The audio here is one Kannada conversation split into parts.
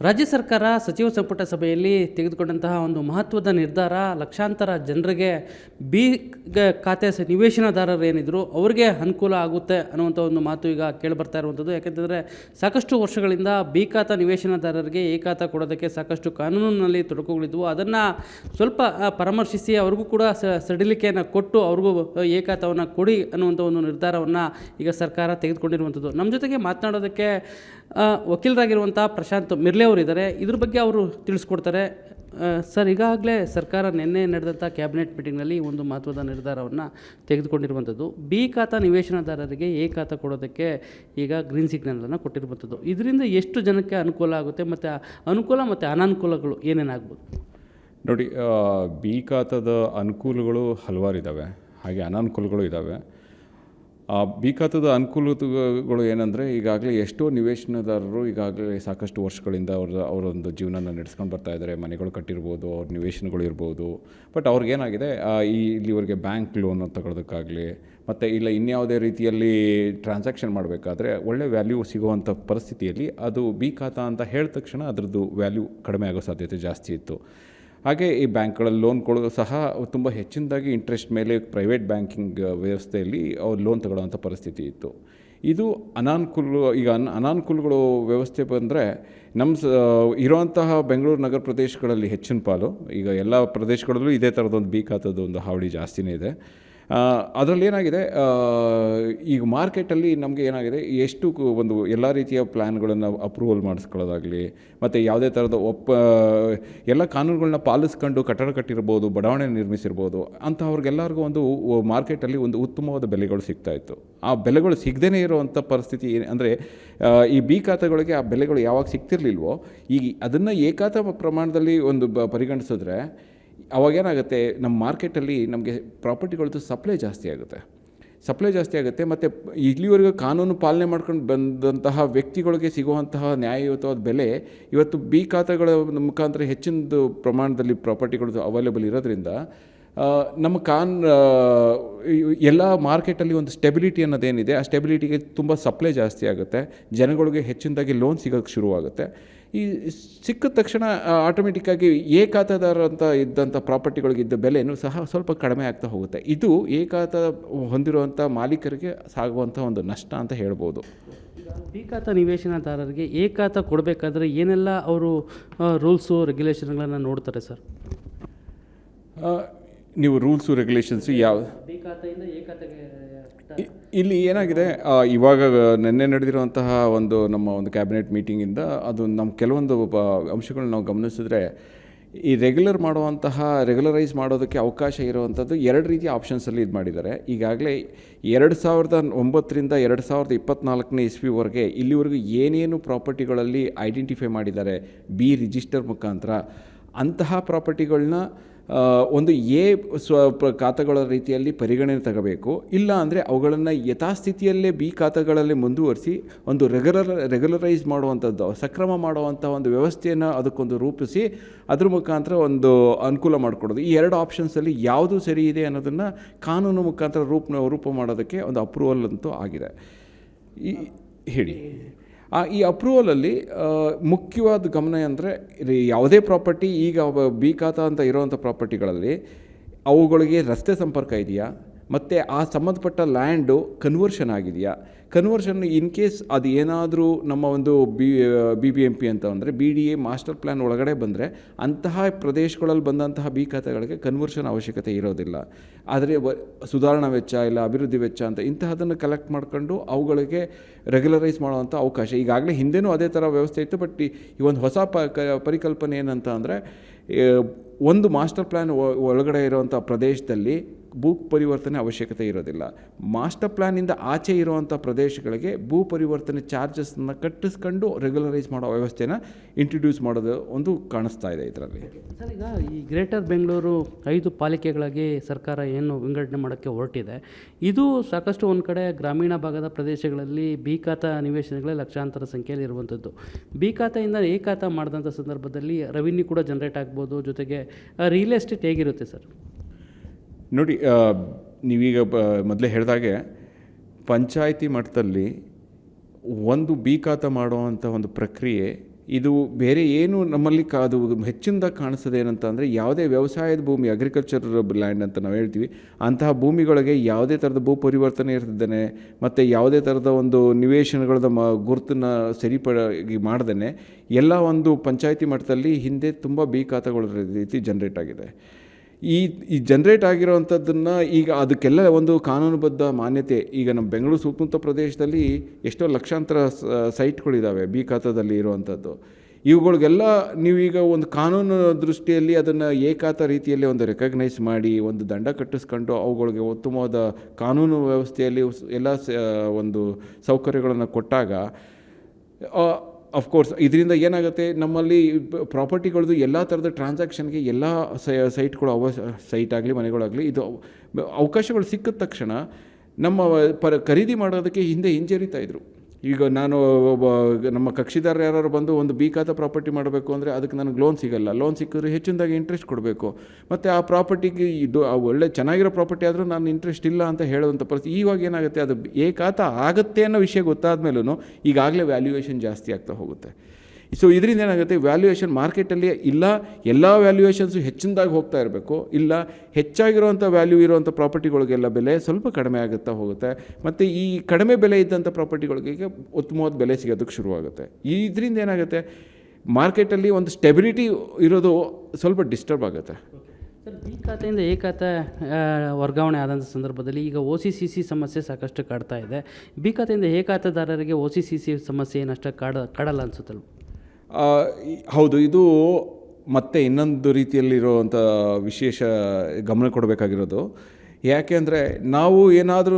ರಾಜ್ಯ ಸರ್ಕಾರ ಸಚಿವ ಸಂಪುಟ ಸಭೆಯಲ್ಲಿ ತೆಗೆದುಕೊಂಡಂತಹ ಒಂದು ಮಹತ್ವದ ನಿರ್ಧಾರ ಲಕ್ಷಾಂತರ ಜನರಿಗೆ ಬಿ ಖಾತೆ ನಿವೇಶನದಾರರು ಏನಿದ್ರು ಅವರಿಗೆ ಅನುಕೂಲ ಆಗುತ್ತೆ ಅನ್ನುವಂಥ ಒಂದು ಮಾತು ಈಗ ಕೇಳಿಬರ್ತಾ ಇರುವಂಥದ್ದು. ಯಾಕೆಂತಂದರೆ ಸಾಕಷ್ಟು ವರ್ಷಗಳಿಂದ ಬಿ ಖಾತಾ ನಿವೇಶನದಾರರಿಗೆ ಎ ಕೊಡೋದಕ್ಕೆ ಸಾಕಷ್ಟು ಕಾನೂನಿನಲ್ಲಿ ತೊಡಕುಗಳಿದ್ವು. ಅದನ್ನು ಸ್ವಲ್ಪ ಪರಾಮರ್ಶಿಸಿ ಅವ್ರಿಗೂ ಕೂಡ ಸಡಿಲಿಕೆಯನ್ನು ಕೊಟ್ಟು ಅವ್ರಿಗೂ ಎ ಕೊಡಿ ಅನ್ನುವಂಥ ಒಂದು ನಿರ್ಧಾರವನ್ನು ಈಗ ಸರ್ಕಾರ ತೆಗೆದುಕೊಂಡಿರುವಂಥದ್ದು. ನಮ್ಮ ಜೊತೆಗೆ ಮಾತನಾಡೋದಕ್ಕೆ ವಕೀಲರಾಗಿರುವಂಥ ಪ್ರಶಾಂತ್ ಮಿರ್ಲೆ ಅವರು ಇದ್ದಾರೆ ಇದ್ರ ಬಗ್ಗೆ ಅವರು ತಿಳಿಸ್ಕೊಡ್ತಾರೆ. ಸರ್, ಈಗಾಗಲೇ ಸರ್ಕಾರ ನಿನ್ನೆ ನಡೆದಂಥ ಕ್ಯಾಬಿನೆಟ್ ಮೀಟಿಂಗ್ನಲ್ಲಿ ಒಂದು ಮಹತ್ವದ ನಿರ್ಧಾರವನ್ನು ತೆಗೆದುಕೊಂಡಿರುವಂಥದ್ದು. ಬಿ ಖಾತಾ ನಿವೇಶನದಾರರಿಗೆ ಎ ಖಾತಾ ಕೊಡೋದಕ್ಕೆ ಈಗ ಗ್ರೀನ್ ಸಿಗ್ನಲನ್ನು ಕೊಟ್ಟಿರುವಂಥದ್ದು. ಇದರಿಂದ ಎಷ್ಟು ಜನಕ್ಕೆ ಅನುಕೂಲ ಆಗುತ್ತೆ ಮತ್ತು ಅನುಕೂಲ ಮತ್ತು ಅನಾನುಕೂಲಗಳು ಏನೇನಾಗ್ಬೋದು ನೋಡಿ ಬಿ ಖಾತದ ಅನುಕೂಲಗಳು ಹಲವಾರು ಇದ್ದಾವೆ ಹಾಗೆ ಅನಾನುಕೂಲಗಳು ಇದ್ದಾವೆ ಆ ಬಿ ಅನುಕೂಲತೆಗಳು ಏನಂದರೆ ಈಗಾಗಲೇ ಎಷ್ಟೋ ನಿವೇಶನದಾರರು ಈಗಾಗಲೇ ಸಾಕಷ್ಟು ವರ್ಷಗಳಿಂದ ಅವ್ರ, ಅವರೊಂದು ಜೀವನನ ನಡೆಸ್ಕೊಂಡು ಬರ್ತಾ ಇದ್ದಾರೆ. ಮನೆಗಳು ಕಟ್ಟಿರ್ಬೋದು, ಅವ್ರ ನಿವೇಶನಗಳು ಇರ್ಬೋದು. ಬಟ್ ಅವ್ರಿಗೇನಾಗಿದೆ ಈ ಇಲ್ಲಿವರೆಗೆ ಬ್ಯಾಂಕ್ ಲೋನ್ ತಗೊಳ್ಳೋದಕ್ಕಾಗಲಿ ಮತ್ತು ಇಲ್ಲ ಇನ್ಯಾವುದೇ ರೀತಿಯಲ್ಲಿ ಟ್ರಾನ್ಸಾಕ್ಷನ್ ಮಾಡಬೇಕಾದ್ರೆ ಒಳ್ಳೆ ವ್ಯಾಲ್ಯೂ ಸಿಗುವಂಥ ಪರಿಸ್ಥಿತಿಯಲ್ಲಿ ಅದು ಬಿ ಖಾತಾ ಅಂತ ಹೇಳಿದ ತಕ್ಷಣ ಅದರದ್ದು ವ್ಯಾಲ್ಯೂ ಕಡಿಮೆ ಆಗೋ ಸಾಧ್ಯತೆ ಜಾಸ್ತಿ ಇತ್ತು. ಹಾಗೆ ಈ ಬ್ಯಾಂಕ್ಗಳಲ್ಲಿ ಲೋನ್ ಕೊಡೋದು ಸಹ ತುಂಬ ಹೆಚ್ಚಿನದಾಗಿ ಇಂಟ್ರೆಸ್ಟ್ ಮೇಲೆ ಪ್ರೈವೇಟ್ ಬ್ಯಾಂಕಿಂಗ್ ವ್ಯವಸ್ಥೆಯಲ್ಲಿ ಅವ್ರು ಲೋನ್ ತಗೊಳ್ಳೋವಂಥ ಪರಿಸ್ಥಿತಿ ಇತ್ತು. ಇದು ಅನಾನುಕೂಲ, ಈಗ ಅನ್, ಅನಾನುಕೂಲಗಳು ವ್ಯವಸ್ಥೆ ಬಂದರೆ ನಮ್ಮ ಸ, ಇರುವಂತಹ ಬೆಂಗಳೂರು ನಗರ ಪ್ರದೇಶಗಳಲ್ಲಿ ಹೆಚ್ಚಿನ ಪಾಲು. ಈಗ ಎಲ್ಲ ಪ್ರದೇಶಗಳಲ್ಲೂ ಇದೇ ಥರದೊಂದು ಬೀಕ್ ಖಾತದ ಒಂದು ಹಾವಳಿ ಜಾಸ್ತಿನೇ ಇದೆ. ಅದರಲ್ಲಿ ಏನಾಗಿದೆ ಈಗ ಮಾರ್ಕೆಟಲ್ಲಿ ನಮಗೆ ಏನಾಗಿದೆ, ಎಷ್ಟು ಒಂದು ಎಲ್ಲ ರೀತಿಯ ಪ್ಲ್ಯಾನ್ಗಳನ್ನು ಅಪ್ರೂವಲ್ ಮಾಡಿಸ್ಕೊಳ್ಳೋದಾಗಲಿ, ಮತ್ತು ಯಾವುದೇ ಥರದ ಒಪ್ಪ, ಎಲ್ಲ ಕಾನೂನುಗಳನ್ನ ಪಾಲಿಸ್ಕೊಂಡು ಕಟ್ಟಡ ಕಟ್ಟಿರ್ಬೋದು, ಬಡಾವಣೆ ನಿರ್ಮಿಸಿರ್ಬೋದು, ಅಂಥವ್ರಿಗೆಲ್ಲರಿಗೂ ಒಂದು ಮಾರ್ಕೆಟಲ್ಲಿ ಒಂದು ಉತ್ತಮವಾದ ಬೆಲೆಗಳು ಸಿಗ್ತಾ ಇತ್ತು. ಆ ಬೆಲೆಗಳು ಸಿಗದೇ ಇರುವಂಥ ಪರಿಸ್ಥಿತಿ ಅಂದರೆ ಈ ಬಿ ಖಾತೆಗಳಿಗೆ ಆ ಬೆಲೆಗಳು ಯಾವಾಗ ಸಿಗ್ತಿರ್ಲಿಲ್ವೋ, ಈಗ ಅದನ್ನು ಏಕಾತ ಪ್ರಮಾಣದಲ್ಲಿ ಒಂದು ಪರಿಗಣಿಸಿದ್ರೆ ಅವಾಗೇನಾಗುತ್ತೆ ನಮ್ಮ ಮಾರ್ಕೆಟಲ್ಲಿ ನಮಗೆ ಪ್ರಾಪರ್ಟಿಗಳದ್ದು ಸಪ್ಲೈ ಜಾಸ್ತಿ ಆಗುತ್ತೆ. ಸಪ್ಲೈ ಜಾಸ್ತಿ ಆಗುತ್ತೆ ಮತ್ತು ಇಲ್ಲಿವರೆಗೂ ಕಾನೂನು ಪಾಲನೆ ಮಾಡ್ಕೊಂಡು ಬಂದಂತಹ ವ್ಯಕ್ತಿಗಳಿಗೆ ಸಿಗುವಂತಹ ನ್ಯಾಯಯುತವಾದ ಬೆಲೆ ಇವತ್ತು ಬಿ ಖಾತೆಗಳ ಮುಖಾಂತರ ಹೆಚ್ಚಿನದು ಪ್ರಮಾಣದಲ್ಲಿ ಪ್ರಾಪರ್ಟಿಗಳದ್ದು ಅವೈಲೇಬಲ್ ಇರೋದ್ರಿಂದ ನಮ್ಮ ಕಾನ್ ಎಲ್ಲ ಮಾರ್ಕೆಟಲ್ಲಿ ಒಂದು ಸ್ಟೆಬಿಲಿಟಿ ಅನ್ನೋದೇನಿದೆ, ಆ ಸ್ಟೆಬಿಲಿಟಿಗೆ ತುಂಬ ಸಪ್ಲೈ ಜಾಸ್ತಿ ಆಗುತ್ತೆ, ಜನಗಳಿಗೆ ಹೆಚ್ಚಿನದಾಗಿ ಲೋನ್ ಸಿಗೋಕ್ಕೆ ಶುರುವಾಗುತ್ತೆ. ಈ ಸಿಕ್ಕಿದ ತಕ್ಷಣ ಆಟೋಮೆಟಿಕ್ಕಾಗಿ ಏಕಾತದಾರ ಅಂತ ಇದ್ದಂಥ ಪ್ರಾಪರ್ಟಿಗಳಿಗಿದ್ದ ಬೆಲೆಯೂ ಸಹ ಸ್ವಲ್ಪ ಕಡಿಮೆ ಆಗ್ತಾ ಹೋಗುತ್ತೆ. ಇದು ಏಕಾತ ಹೊಂದಿರುವಂಥ ಮಾಲೀಕರಿಗೆ ಸಾಗುವಂಥ ಒಂದು ನಷ್ಟ ಅಂತ ಹೇಳ್ಬೋದು. ಏಕಾತ ನಿವೇಶನದಾರರಿಗೆ ಏಕಾತ ಕೊಡಬೇಕಾದ್ರೆ ಏನೆಲ್ಲ ಅವರು ರೂಲ್ಸು ರೆಗ್ಯುಲೇಷನ್ಗಳನ್ನು ನೋಡ್ತಾರೆ ಸರ್? ನೀವು ರೂಲ್ಸು ರೆಗ್ಯುಲೇಷನ್ಸು ಯಾವ ಬಿ ಇಲ್ಲಿ ಏನಾಗಿದೆ ಇವಾಗ ನಿನ್ನೆ ನಡೆದಿರುವಂತಹ ಒಂದು ನಮ್ಮ ಒಂದು ಕ್ಯಾಬಿನೆಟ್ ಮೀಟಿಂಗಿಂದ ಅದು ನಮ್ಮ ಕೆಲವೊಂದು ಅಂಶಗಳನ್ನ ನಾವು ಗಮನಿಸಿದ್ರೆ, ಈ ರೆಗ್ಯುಲರ್ ಮಾಡುವಂತಹ ರೆಗ್ಯುಲರೈಸ್ ಮಾಡೋದಕ್ಕೆ ಅವಕಾಶ ಇರುವಂಥದ್ದು ಎರಡು ರೀತಿಯ ಆಪ್ಷನ್ಸಲ್ಲಿ ಇದು ಮಾಡಿದ್ದಾರೆ. ಈಗಾಗಲೇ ಎರಡು ಸಾವಿರದ ಒಂಬತ್ತರಿಂದ ಎರಡು ಸಾವಿರದ ಇಪ್ಪತ್ತ್ನಾಲ್ಕನೇ ಇಸ್ವಿವರೆಗೆ ಇಲ್ಲಿವರೆಗೂ ಏನೇನು ಪ್ರಾಪರ್ಟಿಗಳಲ್ಲಿ ಐಡೆಂಟಿಫೈ ಮಾಡಿದ್ದಾರೆ ಬಿ ರಿಜಿಸ್ಟರ್ ಮುಖಾಂತರ, ಅಂತಹ ಪ್ರಾಪರ್ಟಿಗಳನ್ನ ಒಂದು ಎ ಸ್ವ ಖಾತೆಗಳ ರೀತಿಯಲ್ಲಿ ಪರಿಗಣನೆ ತಗೋಬೇಕು. ಇಲ್ಲ ಅಂದರೆ ಅವುಗಳನ್ನು ಯಥಾಸ್ಥಿತಿಯಲ್ಲೇ ಬಿ ಖಾತೆಗಳಲ್ಲಿ ಮುಂದುವರಿಸಿ ಒಂದು ರೆಗ್ಯುಲರ್ ರೆಗ್ಯುಲರೈಸ್ ಮಾಡುವಂಥದ್ದು, ಸಕ್ರಮ ಮಾಡುವಂಥ ಒಂದು ವ್ಯವಸ್ಥೆಯನ್ನು ಅದಕ್ಕೊಂದು ರೂಪಿಸಿ ಅದ್ರ ಮುಖಾಂತರ ಒಂದು ಅನುಕೂಲ ಮಾಡಿಕೊಡೋದು. ಈ ಎರಡು ಆಪ್ಷನ್ಸಲ್ಲಿ ಯಾವುದು ಸರಿ ಇದೆ ಅನ್ನೋದನ್ನು ಕಾನೂನು ಮುಖಾಂತರ ರೂಪ ರೂಪ ಮಾಡೋದಕ್ಕೆ ಒಂದು ಅಪ್ರೂವಲ್ ಅಂತೂ ಆಗಿದೆ. ಈ, ಹೇಳಿ. ಆ, ಈ ಅಪ್ರೂವಲಲ್ಲಿ ಮುಖ್ಯವಾದ ಗಮನ ಅಂದರೆ ಯಾವುದೇ ಪ್ರಾಪರ್ಟಿ ಈಗ ಬೀಕಾತ ಅಂತ ಇರೋವಂಥ ಪ್ರಾಪರ್ಟಿಗಳಲ್ಲಿ ಅವುಗಳಿಗೆ ರಸ್ತೆ ಸಂಪರ್ಕ ಇದೆಯಾ? ಮತ್ತು ಆ ಸಂಬಂಧಪಟ್ಟ ಲ್ಯಾಂಡು ಕನ್ವರ್ಷನ್ ಆಗಿದೆಯಾ? ಕನ್ವರ್ಷನ್ ಇನ್ ಕೇಸ್ ಅದು ಏನಾದರೂ ನಮ್ಮ ಒಂದು B B B M P ಅಂತ ಅಂದರೆ B D A master plan ಒಳಗಡೆ ಬಂದರೆ ಅಂತಹ ಪ್ರದೇಶಗಳಲ್ಲಿ ಬಂದಂತಹ ಬಿ ಖಾತೆಗಳಿಗೆ ಕನ್ವರ್ಷನ್ ಅವಶ್ಯಕತೆ ಇರೋದಿಲ್ಲ. ಆದರೆ ಸುಧಾರಣಾ ವೆಚ್ಚ ಇಲ್ಲ, ಅಭಿವೃದ್ಧಿ ವೆಚ್ಚ ಅಂತ ಇಂತಹದನ್ನು ಕಲೆಕ್ಟ್ ಮಾಡ್ಕೊಂಡು ಅವುಗಳಿಗೆ ರೆಗ್ಯುಲರೈಸ್ ಮಾಡುವಂಥ ಅವಕಾಶ. ಈಗಾಗಲೇ ಹಿಂದೆನೂ ಅದೇ ಥರ ವ್ಯವಸ್ಥೆ ಇತ್ತು ಬಟ್ ಈ ಒಂದು ಹೊಸ ಪ ಪರಿಕಲ್ಪನೆ ಏನಂತ ಅಂದರೆ ಒಂದು ಮಾಸ್ಟರ್ ಪ್ಲ್ಯಾನ್ ಒಳಗಡೆ ಇರುವಂಥ ಪ್ರದೇಶದಲ್ಲಿ ಭೂ ಪರಿವರ್ತನೆ ಅವಶ್ಯಕತೆ ಇರೋದಿಲ್ಲ. ಮಾಸ್ಟರ್ ಪ್ಲ್ಯಾನಿಂದ ಆಚೆ ಇರುವಂಥ ಪ್ರದೇಶಗಳಿಗೆ ಭೂ ಪರಿವರ್ತನೆ ಚಾರ್ಜಸ್ನ ಕಟ್ಟಿಸ್ಕೊಂಡು ರೆಗ್ಯುಲರೈಸ್ ಮಾಡೋ ವ್ಯವಸ್ಥೆನ ಇಂಟ್ರಡ್ಯೂಸ್ ಮಾಡೋದು ಒಂದು ಕಾಣಿಸ್ತಾ ಇದೆ ಇದರಲ್ಲಿ. ಸರ್, ಈಗ ಈ ಗ್ರೇಟರ್ ಬೆಂಗಳೂರು ಐದು ಪಾಲಿಕೆಗಳಾಗಿ ಸರ್ಕಾರ ಏನು ವಿಂಗಡಣೆ ಮಾಡೋಕ್ಕೆ ಹೊರಟಿದೆ. ಇದು ಸಾಕಷ್ಟು ಒಂದು ಕಡೆ ಗ್ರಾಮೀಣ ಭಾಗದ ಪ್ರದೇಶಗಳಲ್ಲಿ ಬಿ ಖಾತ ನಿವೇಶನಗಳೇ ಲಕ್ಷಾಂತರ ಸಂಖ್ಯೆಯಲ್ಲಿ ಇರುವಂಥದ್ದು ಬಿ ಖಾತೆಯಿಂದ ಎ ಖಾತ ಮಾಡಿದಂಥ ಸಂದರ್ಭದಲ್ಲಿ ರೆವಿನ್ಯೂ ಕೂಡ ಜನ್ರೇಟ್ ಆಗ್ಬೋದು, ಜೊತೆಗೆ ರಿಯಲ್ ಎಸ್ಟೇಟ್ ಹೇಗಿರುತ್ತೆ ಸರ್? ನೋಡಿ ನೀವೀಗ ಬ ಮೊದಲೇ ಹೇಳಿದಾಗೆ ಪಂಚಾಯಿತಿ ಮಟ್ಟದಲ್ಲಿ ಒಂದು ಬೀಕಾತ ಮಾಡುವಂಥ ಒಂದು ಪ್ರಕ್ರಿಯೆ, ಇದು ಬೇರೆ ಏನು ನಮ್ಮಲ್ಲಿ ಕಾ, ಅದು ಕಾಣಿಸ್ತದೆ ಏನಂತ ಅಂದರೆ ಯಾವುದೇ ವ್ಯವಸಾಯದ ಭೂಮಿ ಅಗ್ರಿಕಲ್ಚರ್ ಲ್ಯಾಂಡ್ ಅಂತ ನಾವು ಹೇಳ್ತೀವಿ, ಅಂತಹ ಭೂಮಿಗಳಿಗೆ ಯಾವುದೇ ಥರದ ಭೂ ಪರಿವರ್ತನೆ ಇರ್ತಿದ್ದಾನೆ ಮತ್ತು ಯಾವುದೇ ಥರದ ಒಂದು ನಿವೇಶನಗಳದ ಮ, ಗುರುತನ್ನ ಸರಿಪಡಿ ಮಾಡ್ದೇ ಎಲ್ಲ ಒಂದು ಪಂಚಾಯಿತಿ ಮಟ್ಟದಲ್ಲಿ ಹಿಂದೆ ತುಂಬ ಬೀಕಾತಗಳ ರೀತಿ ಜನ್ರೇಟ್ ಆಗಿದೆ. ಈ ಈ ಜನ್ರೇಟ್ ಆಗಿರೋವಂಥದ್ದನ್ನು ಈಗ ಅದಕ್ಕೆಲ್ಲ ಒಂದು ಕಾನೂನುಬದ್ಧ ಮಾನ್ಯತೆ. ಈಗ ನಮ್ಮ ಬೆಂಗಳೂರು ಸುತ್ತಮುತ್ತ ಪ್ರದೇಶದಲ್ಲಿ ಎಷ್ಟೋ ಲಕ್ಷಾಂತರ ಸೈಟ್ಗಳಿದ್ದಾವೆ ಬಿ ಖಾತಾದಲ್ಲಿ ಇರುವಂಥದ್ದು ಇವುಗಳಿಗೆಲ್ಲ ನೀವೀಗ ಒಂದು ಕಾನೂನು ದೃಷ್ಟಿಯಲ್ಲಿ ಅದನ್ನು ಏಕಾತ ರೀತಿಯಲ್ಲಿ ಒಂದು ರೆಕಗ್ನೈಸ್ ಮಾಡಿ, ಒಂದು ದಂಡ ಕಟ್ಟಿಸ್ಕೊಂಡು ಅವುಗಳಿಗೆ ಉತ್ತಮವಾದ ಕಾನೂನು ವ್ಯವಸ್ಥೆಯಲ್ಲಿ ಎಲ್ಲ ಒಂದು ಸೌಕರ್ಯಗಳನ್ನು ಕೊಟ್ಟಾಗ ಅಫ್ಕೋರ್ಸ್ ಇದರಿಂದ ಏನಾಗುತ್ತೆ? ನಮ್ಮಲ್ಲಿ ಪ್ರಾಪರ್ಟಿಗಳದ್ದು ಎಲ್ಲ ಥರದ ಟ್ರಾನ್ಸಾಕ್ಷನ್ಗೆ ಎಲ್ಲ ಸೈಟ್ಗಳು ಅವ ಸೈಟ್ ಆಗಲಿ, ಮನೆಗಳಾಗಲಿ ಇದು ಅವ- ಅವಕಾಶಗಳು ಸಿಕ್ಕಿದ ತಕ್ಷಣ ನಮ್ಮ, ಪರ, ಖರೀದಿ ಮಾಡೋದಕ್ಕೆ ಹಿಂದೆ ಹಿಂಜರಿತಾ ಇದ್ರು. ಈಗ ನಾನು ನಮ್ಮ ಕಕ್ಷಿದಾರ ಯಾರು ಬಂದು ಒಂದು ಬೀಕಾದ ಪ್ರಾಪರ್ಟಿ ಮಾಡಬೇಕು ಅಂದರೆ ಅದಕ್ಕೆ ನನಗೆ ಲೋನ್ ಸಿಗಲ್ಲ. ಲೋನ್ ಸಿಕ್ಕಿದ್ರೆ ಹೆಚ್ಚಿನದಾಗಿ ಇಂಟ್ರೆಸ್ಟ್ ಕೊಡಬೇಕು. ಮತ್ತು ಆ ಪ್ರಾಪರ್ಟಿಗೆ ಇದು ಒಳ್ಳೆ ಚೆನ್ನಾಗಿರೋ ಪ್ರಾಪರ್ಟಿ ಆದರೂ ನಾನು ಇಂಟ್ರೆಸ್ಟ್ ಇಲ್ಲ ಅಂತ ಹೇಳುವಂಥ ಪರಿಸ್ಥಿತಿ ಇವಾಗ ಏನಾಗುತ್ತೆ? ಅದು ಏಕಾತ ಆಗುತ್ತೆ ಅನ್ನೋ ವಿಷಯ ಗೊತ್ತಾದ ಮೇಲೂ ಈಗಾಗಲೇ ವ್ಯಾಲ್ಯೂಯೇಷನ್ ಜಾಸ್ತಿ ಆಗ್ತಾ ಹೋಗುತ್ತೆ. ಸೊ ಇದರಿಂದ ಏನಾಗುತ್ತೆ? ವ್ಯಾಲ್ಯೂಯೇಷನ್ ಮಾರ್ಕೆಟಲ್ಲಿ ಇಲ್ಲ. ಎಲ್ಲ ವ್ಯಾಲ್ಯೂಯೇಷನ್ಸು ಹೆಚ್ಚಿನದಾಗಿ ಹೋಗ್ತಾ ಇರಬೇಕು. ಇಲ್ಲ ಹೆಚ್ಚಾಗಿರುವಂಥ ವ್ಯಾಲ್ಯೂ ಇರುವಂಥ ಪ್ರಾಪರ್ಟಿಗಳಿಗೆಲ್ಲ ಬೆಲೆ ಸ್ವಲ್ಪ ಕಡಿಮೆ ಆಗುತ್ತಾ ಹೋಗುತ್ತೆ. ಮತ್ತು ಈ ಕಡಿಮೆ ಬೆಲೆ ಇದ್ದಂಥ ಪ್ರಾಪರ್ಟಿಗಳಿಗೆ ಉತ್ತಮವಾದ ಬೆಲೆ ಸಿಗೋದಕ್ಕೆ ಶುರುವಾಗುತ್ತೆ. ಇದರಿಂದ ಏನಾಗುತ್ತೆ? ಮಾರ್ಕೆಟಲ್ಲಿ ಒಂದು ಸ್ಟೆಬಿಲಿಟಿ ಇರೋದು ಸ್ವಲ್ಪ ಡಿಸ್ಟರ್ಬ್ ಆಗುತ್ತೆ. ಸರ್ ಬಿ ಖಾತೆಯಿಂದ ಎ ಖಾತೆ ವರ್ಗಾವಣೆ ಆದಂಥ ಸಂದರ್ಭದಲ್ಲಿ ಈಗ ಒ ಸಿ ಸಿ ಸಿ ಸಮಸ್ಯೆ ಸಾಕಷ್ಟು ಕಾಡ್ತಾ ಇದೆ. ಬಿ ಖಾತೆಯಿಂದ ಎ ಖಾತೆದಾರರಿಗೆ ಒ ಸಿ ಸಿ ಸಿ ಸಮಸ್ಯೆ ಏನಷ್ಟು ಕಾಡ, ಕಾಡಲ್ಲ ಈ- ಹೌದು, ಇದು ಮತ್ತೆ ಇನ್ನೊಂದು ರೀತಿಯಲ್ಲಿರುವಂಥ ವಿಶೇಷ ಗಮನ ಕೊಡಬೇಕಾಗಿರೋದು. ಯಾಕೆ ಅಂದರೆ ನಾವು ಏನಾದರೂ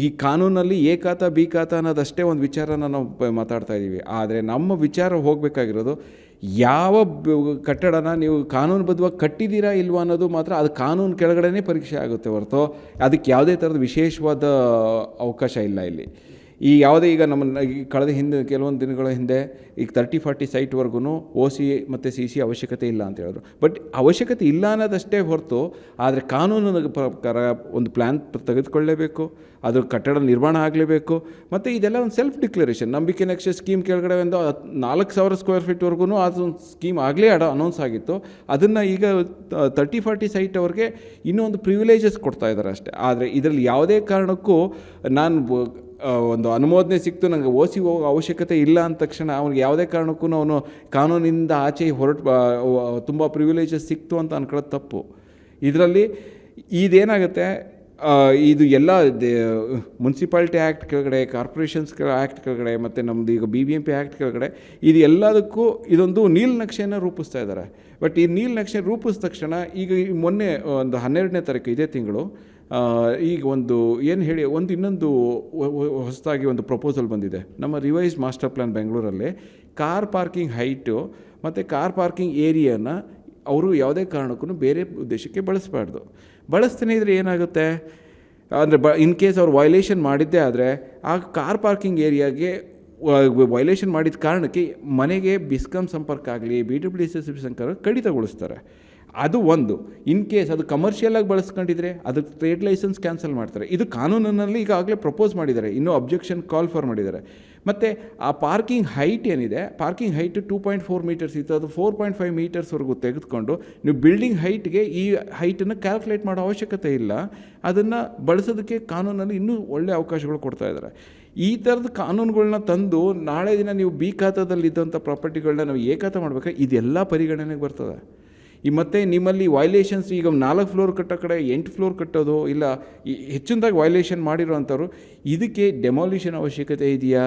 ಈ ಕಾನೂನಲ್ಲಿ ಏಕಾತ ಬೀಕಾತ ಬಿ ಖಾತ ಅನ್ನೋದಷ್ಟೇ ಒಂದು ವಿಚಾರನ ನಾವು ಮಾತಾಡ್ತಾ ಇದ್ದೀವಿ ಆದರೆ ನಮ್ಮ ವಿಚಾರ ಹೋಗಬೇಕಾಗಿರೋದು ಯಾವ ಕಟ್ಟಡನ ನೀವು ಕಾನೂನುಬದ್ಧವಾಗಿ ಕಟ್ಟಿದ್ದೀರಾ ಇಲ್ವಾ ಅನ್ನೋದು ಮಾತ್ರ ಅದು ಕಾನೂನು ಕೆಳಗಡೆನೇ ಪರೀಕ್ಷೆ ಆಗುತ್ತೆ ಹೊರತು. ಅದಕ್ಕೆ ಯಾವುದೇ ಥರದ ವಿಶೇಷವಾದ ಅವಕಾಶ ಇಲ್ಲ ಇಲ್ಲಿ. ಈ ಯಾವುದೇ ಈಗ ನಮ್ಮ ಈ ಕಳೆದ ಹಿಂದೆ, ಕೆಲವೊಂದು ದಿನಗಳ ಹಿಂದೆ ಈಗ ತರ್ಟಿ ಫಾರ್ಟಿ ಸೈಟ್ವರೆಗೂ ಓ ಸಿ ಮತ್ತು ಸಿ ಸಿ ಅವಶ್ಯಕತೆ ಇಲ್ಲ ಅಂತ ಹೇಳಿದ್ರು. ಬಟ್ ಅವಶ್ಯಕತೆ ಇಲ್ಲ ಅನ್ನೋದಷ್ಟೇ ಹೊರತು ಆದರೆ ಕಾನೂನಿನ ಪ್ರಕಾರ ಒಂದು ಪ್ಲ್ಯಾನ್ ತೆಗೆದುಕೊಳ್ಳಲೇಬೇಕು ಅದು ಕಟ್ಟಡ ನಿರ್ಮಾಣ ಆಗಲೇಬೇಕು, ಮತ್ತು ಇದೆಲ್ಲ ಒಂದು ಸೆಲ್ಫ್ ಡಿಕ್ಲರೇಷನ್ ನಂಬಿಕೆ ನಕ್ಷೆ ಸ್ಕೀಮ್ ಕೆಳಗಡೆ ಒಂದು ನಾಲ್ಕು ಸಾವಿರ ಸ್ಕ್ವೇರ್ ಫೀಟ್ವರೆಗೂ ಅದೊಂದು ಸ್ಕೀಮ್ ಆಗಲೇ ಅಡ ಅನೌನ್ಸ್ ಆಗಿತ್ತು. ಅದನ್ನು ಈಗ ತರ್ಟಿ ಫಾರ್ಟಿ ಸೈಟ್ ಅವ್ರಿಗೆ ಇನ್ನೂ ಒಂದು ಪ್ರಿವಿಲೇಜಸ್ ಕೊಡ್ತಾ ಇದ್ದಾರೆ ಅಷ್ಟೇ. ಆದರೆ ಇದರಲ್ಲಿ ಯಾವುದೇ ಕಾರಣಕ್ಕೂ ನಾನು ಒಂದು ಅನುಮೋದನೆ ಸಿಕ್ತು ನನಗೆ ಓಸಿ ಹೋಗೋ ಅವಶ್ಯಕತೆ ಇಲ್ಲ ಅಂದ ತಕ್ಷಣ ಅವ್ನಿಗೆ ಯಾವುದೇ ಕಾರಣಕ್ಕೂ ಅವನು ಕಾನೂನಿಂದ ಆಚೆ ಹೊರಟು ತುಂಬ ಪ್ರಿವಿಲೇಜಸ್ ಸಿಕ್ತು ಅಂತ ಅನ್ಕೊಳ್ಳೋದು ತಪ್ಪು. ಇದರಲ್ಲಿ ಇದೇನಾಗುತ್ತೆ ಇದು ಎಲ್ಲ ಮುನ್ಸಿಪಾಲ್ಟಿ ಆ್ಯಕ್ಟ್ ಕೆಳಗಡೆ ಕಾರ್ಪೊರೇಷನ್ಸ್ ಆ್ಯಕ್ಟ್ ಕೆಳಗಡೆ, ಮತ್ತು ನಮ್ಮದು ಈಗ B B M P act ಕೆಳಗಡೆ, ಇದು ಎಲ್ಲದಕ್ಕೂ ಇದೊಂದು ನೀಲ್ನಕ್ಷೆಯನ್ನು ರೂಪಿಸ್ತಾ ಇದ್ದಾರೆ. ಬಟ್ ಈ ನೀಲನಕ್ಷೆ ರೂಪಿಸಿದ ತಕ್ಷಣ ಈಗ ಮೊನ್ನೆ ಒಂದು ಹನ್ನೆರಡನೇ ತಾರೀಕು, ಇದೇ ತಿಂಗಳು ಈಗ ಒಂದು ಏನು ಹೇಳಿ, ಒಂದು ಇನ್ನೊಂದು ಹೊಸದಾಗಿ ಒಂದು ಪ್ರಪೋಸಲ್ ಬಂದಿದೆ. ನಮ್ಮ ರಿವೈಸ್ ಮಾಸ್ಟರ್ ಪ್ಲ್ಯಾನ್ ಬೆಂಗಳೂರಲ್ಲಿ ಕಾರ್ ಪಾರ್ಕಿಂಗ್ ಹೈಟು ಮತ್ತು ಕಾರ್ ಪಾರ್ಕಿಂಗ್ ಏರಿಯಾನ ಅವರು ಯಾವುದೇ ಕಾರಣಕ್ಕೂ ಬೇರೆ ಉದ್ದೇಶಕ್ಕೆ ಬಳಸಬಾರ್ದು. ಬಳಸ್ತಾನೆ ಇದ್ರೆ ಏನಾಗುತ್ತೆ? ಅಂದರೆ ಬ ಇನ್ ಕೇಸ್ ಅವ್ರು ವೈಲೇಷನ್ ಮಾಡಿದ್ದೇ ಆದರೆ, ಆ ಕಾರ್ ಪಾರ್ಕಿಂಗ್ ಏರಿಯಾಗೆ ವೈಲೇಷನ್ ಮಾಡಿದ ಕಾರಣಕ್ಕೆ ಮನೆಗೆ ಬಿಸ್ಕಾಮ್ ಸಂಪರ್ಕ ಆಗಲಿ ಬಿ ಡಬ್ಲ್ಯೂ ಎಸ್ ಸಂಪರ್ಕ ಕಡಿತಗೊಳಿಸ್ತಾರೆ. ಅದು ಒಂದು. ಇನ್ ಕೇಸ್ ಅದು ಕಮರ್ಷಿಯಲಾಗಿ ಬಳಸ್ಕೊಂಡಿದ್ರೆ ಅದಕ್ಕೆ ಟ್ರೇಡ್ ಲೈಸೆನ್ಸ್ ಕ್ಯಾನ್ಸಲ್ ಮಾಡ್ತಾರೆ. ಇದು ಕಾನೂನಿನಲ್ಲಿ ಈಗಾಗಲೇ ಪ್ರಪೋಸ್ ಮಾಡಿದ್ದಾರೆ. ಇನ್ನೂ ಅಬ್ಜೆಕ್ಷನ್ ಕಾಲ್ ಫಾರ್ ಮಾಡಿದ್ದಾರೆ. ಮತ್ತು ಆ ಪಾರ್ಕಿಂಗ್ ಹೈಟ್ ಏನಿದೆ? Parking height two point four meters ಇತ್ತು. ಅದು ಫೋರ್ ಪಾಯಿಂಟ್ ಫೈವ್ ಮೀಟರ್ಸ್ವರೆಗೂ ತೆಗೆದುಕೊಂಡು ನೀವು ಬಿಲ್ಡಿಂಗ್ ಹೈಟ್ಗೆ ಈ ಹೈಟನ್ನು ಕ್ಯಾಲ್ಕುಲೇಟ್ ಮಾಡೋ ಅವಶ್ಯಕತೆ ಇಲ್ಲ. ಅದನ್ನು ಬಳಸೋದಕ್ಕೆ ಕಾನೂನಲ್ಲಿ ಇನ್ನೂ ಒಳ್ಳೆಯ ಅವಕಾಶಗಳು ಕೊಡ್ತಾ ಇದ್ದಾರೆ. ಈ ಥರದ ಕಾನೂನುಗಳನ್ನ ತಂದು ನಾಳೆ ದಿನ ನೀವು ಬಿ ಖಾತಾದಲ್ಲಿ ಇದ್ದಂಥ ಪ್ರಾಪರ್ಟಿಗಳನ್ನ ನಾವು ಏಕಾತ ಮಾಡಬೇಕಾ ಇದೆಲ್ಲ ಪರಿಗಣನೆಗೆ ಬರ್ತದೆ. ಈ ಮತ್ತೆ ನಿಮ್ಮಲ್ಲಿ ವೈಲೇಷನ್ಸ್ ಈಗ ನಾಲ್ಕು ಫ್ಲೋರ್ ಕಟ್ಟೋ ಕಡೆ ಎಂಟು ಫ್ಲೋರ್ ಕಟ್ಟೋದು ಇಲ್ಲ ಹೆಚ್ಚಿನದಾಗಿ ವೈಲೇಷನ್ ಮಾಡಿರೋವಂಥವ್ರು ಇದಕ್ಕೆ ಡೆಮಾಲಿಷನ್ ಅವಶ್ಯಕತೆ ಇದೆಯಾ?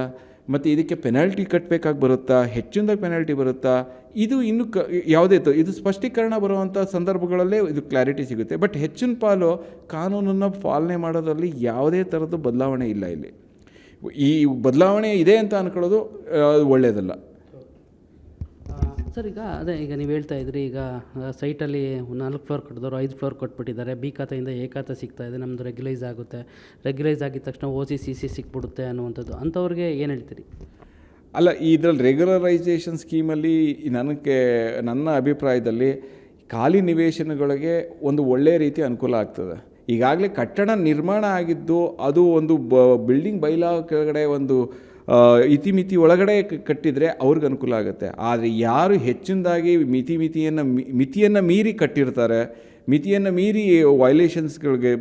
ಮತ್ತು ಇದಕ್ಕೆ ಪೆನಾಲ್ಟಿ ಕಟ್ಟಬೇಕಾಗಿ ಬರುತ್ತಾ? ಹೆಚ್ಚಿನದಾಗಿ ಪೆನಾಲ್ಟಿ ಬರುತ್ತಾ? ಇದು ಇನ್ನು ಕ ಯಾವುದೇ ತೋ ಇದು ಸ್ಪಷ್ಟೀಕರಣ ಬರುವಂಥ ಸಂದರ್ಭಗಳಲ್ಲೇ ಇದು ಕ್ಲಾರಿಟಿ ಸಿಗುತ್ತೆ. ಬಟ್ ಹೆಚ್ಚಿನ ಪಾಲು ಕಾನೂನನ್ನು ಪಾಲನೆ ಮಾಡೋದರಲ್ಲಿ ಯಾವುದೇ ಥರದ್ದು ಬದಲಾವಣೆ ಇಲ್ಲ ಇಲ್ಲಿ. ಈ ಬದಲಾವಣೆ ಇದೆ ಅಂತ ಅನ್ಕೊಳ್ಳೋದು ಆ, ಒಳ್ಳೆಯದಲ್ಲ ಸರ್ ಈಗ ಅದೇ ಈಗ ನೀವು ಹೇಳ್ತಾ ಇದ್ರಿ, ಈಗ ಸೈಟಲ್ಲಿ ನಾಲ್ಕು ಫ್ಲೋರ್ ಕಟ್ಟಿದವರು ಐದು ಫ್ಲೋರ್ ಕೊಟ್ಬಿಟ್ಟಿದ್ದಾರೆ. ಬಿ ಖಾತೆಯಿಂದ ಎ ಖಾತೆ ಸಿಗ್ತಾ ಇದೆ ನಮ್ಮದು ರೆಗ್ಯುಲೈಸ್ ಆಗುತ್ತೆ. ರೆಗ್ಯುಲೈಸ್ ಆಗಿದ ತಕ್ಷಣ ಓ ಸಿ ಸಿ ಸಿ ಸಿಕ್ಬಿಡುತ್ತೆ ಅನ್ನುವಂಥದ್ದು. ಅಂಥವ್ರಿಗೆ ಏನು ಹೇಳ್ತೀರಿ? ಅಲ್ಲ, ಇದರಲ್ಲಿ ರೆಗ್ಯುಲರೈಸೇಷನ್ ಸ್ಕೀಮಲ್ಲಿ ನನಗೆ, ನನ್ನ ಅಭಿಪ್ರಾಯದಲ್ಲಿ ಖಾಲಿ ನಿವೇಶನಗಳಿಗೆ ಒಂದು ಒಳ್ಳೆಯ ರೀತಿ ಅನುಕೂಲ ಆಗ್ತದೆ. ಈಗಾಗಲೇ ಕಟ್ಟಡ ನಿರ್ಮಾಣ ಆಗಿದ್ದು ಅದು ಒಂದು ಬ ಬಿಲ್ಡಿಂಗ್ ಬೈಲಾ ಕೆಳಗಡೆ ಒಂದು ಇತಿಮಿತಿ ಒಳಗಡೆ ಕಟ್ಟಿದರೆ ಅವ್ರಿಗೆ ಅನುಕೂಲ ಆಗುತ್ತೆ. ಆದರೆ ಯಾರು ಹೆಚ್ಚಿನದಾಗಿ ಮಿತಿ ಮಿತಿಯನ್ನು ಮಿತಿಯನ್ನು ಮೀರಿ ಕಟ್ಟಿರ್ತಾರೆ, ಮಿತಿಯನ್ನು ಮೀರಿ ವೈಲೇಷನ್ಸ್ಗಳಿಗೆ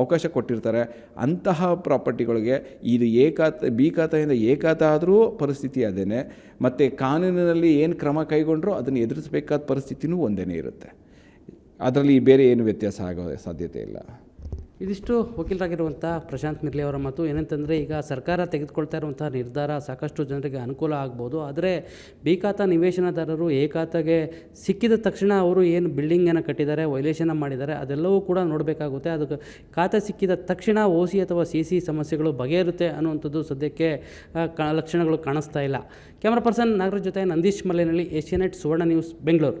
ಅವಕಾಶ ಕೊಟ್ಟಿರ್ತಾರೆ, ಅಂತಹ ಪ್ರಾಪರ್ಟಿಗಳಿಗೆ ಇದು ಏಕಾತ ಖಾತೆ ಏಕಾತ ಆದರೂ ಪರಿಸ್ಥಿತಿ ಅದೇ ಮತ್ತು ಕಾನೂನಿನಲ್ಲಿ ಏನು ಕ್ರಮ ಕೈಗೊಂಡರೂ ಅದನ್ನು ಎದುರಿಸಬೇಕಾದ ಪರಿಸ್ಥಿತಿನೂ ಒಂದೇ ಇರುತ್ತೆ. ಅದರಲ್ಲಿ ಬೇರೆ ಏನು ವ್ಯತ್ಯಾಸ ಆಗೋ ಸಾಧ್ಯತೆ ಇಲ್ಲ. ಇದಿಷ್ಟು ವಕೀಲರಾಗಿರುವಂಥ ಪ್ರಶಾಂತ್ ಮಿರ್ಲಿ ಅವರ ಮಾತು ಏನಂತಂದರೆ, ಈಗ ಸರ್ಕಾರ ತೆಗೆದುಕೊಳ್ತಾ ಇರುವಂಥ ನಿರ್ಧಾರ ಸಾಕಷ್ಟು ಜನರಿಗೆ ಅನುಕೂಲ ಆಗ್ಬೋದು. ಆದರೆ ಬಿ ನಿವೇಶನದಾರರು ಎ ಸಿಕ್ಕಿದ ತಕ್ಷಣ ಅವರು ಏನು ಬಿಲ್ಡಿಂಗನ್ನು ಕಟ್ಟಿದ್ದಾರೆ, ವೈಲೇಷನ್ ಮಾಡಿದ್ದಾರೆ, ಅದೆಲ್ಲವೂ ಕೂಡ ನೋಡಬೇಕಾಗುತ್ತೆ. ಅದಕ್ಕೆ ಖಾತೆ ಸಿಕ್ಕಿದ ತಕ್ಷಣ ಓ ಸಿ ಅಥವಾ ಸಿ ಸಿ ಸಮಸ್ಯೆಗಳು ಬಗೆಹರುತ್ತೆ ಅನ್ನುವಂಥದ್ದು ಸದ್ಯಕ್ಕೆ ಲಕ್ಷಣಗಳು ಕಾಣಿಸ್ತಾ ಇಲ್ಲ. ಕ್ಯಾಮ್ರಾ ಪರ್ಸನ್ ನಾಗರಾಜ್ ಜೊತೆ Nandish Mallenahalli Asianet Suvarna news, Bengaluru.